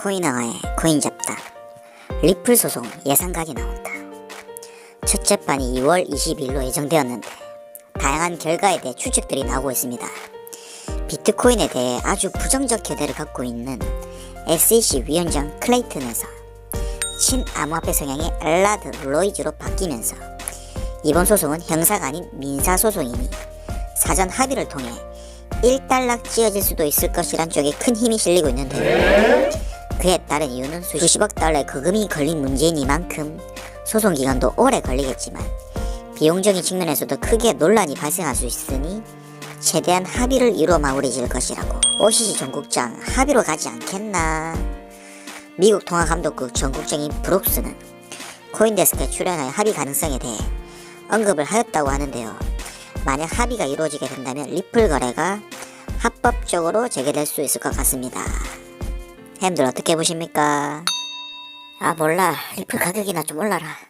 비트코인왕의 코인 잡담 리플 소송 예상각이 나온다. 첫 재판이 2월 20일로 예정되었는데 다양한 결과에 대해 추측들이 나오고 있습니다. 비트코인에 대해 아주 부정적 견해를 갖고 있는 SEC 위원장 클레이튼에서 친암호화폐 성향의 알라드 로이즈로 바뀌면서 이번 소송은 형사가 아닌 민사소송이니 사전 합의를 통해 일단락 지어질 수도 있을 것이란 쪽에 큰 힘이 실리고 있는데 그에 따른 이유는 수십억 달러의 거금이 걸린 문제이니만큼 소송 기간도 오래 걸리겠지만 비용적인 측면에서도 크게 논란이 발생할 수 있으니 최대한 합의를 이루어 마무리 지을 것이라고. OCC 전국장 합의로 가지 않겠나? 미국 통화감독국 전국장인 브룩스는 코인데스크에 출연하여 합의 가능성에 대해 언급을 하였다고 하는데요. 만약 합의가 이루어지게 된다면 리플 거래가 합법적으로 재개될 수 있을 것 같습니다. 햄들 어떻게 보십니까? 아 몰라 리플 가격이나 좀 올라라.